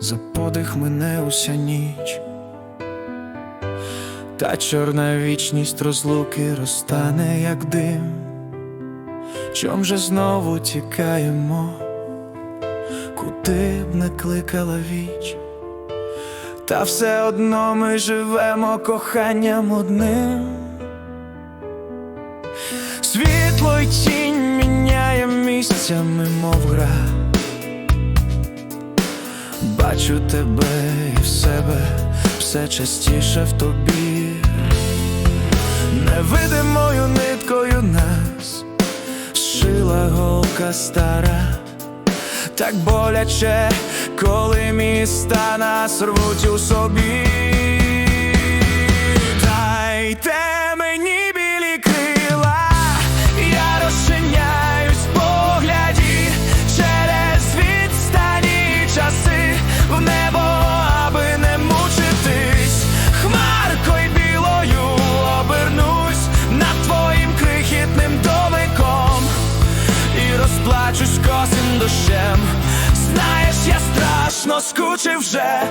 за подих мене уся ніч, та чорна вічність розлуки розтане, як дим. Чом же знову тікаємо, куди б не кликала віч, та все одно ми живемо коханням одним. Світло й тінь міняє місцями, мов гра. Бачу тебе і в себе все частіше в тобі. Невидимою ниткою нас шила голка стара, так боляче, коли міста нас рвуть у собі. Розплачусь косим дощем. Знаєш, я страшно скучив вже.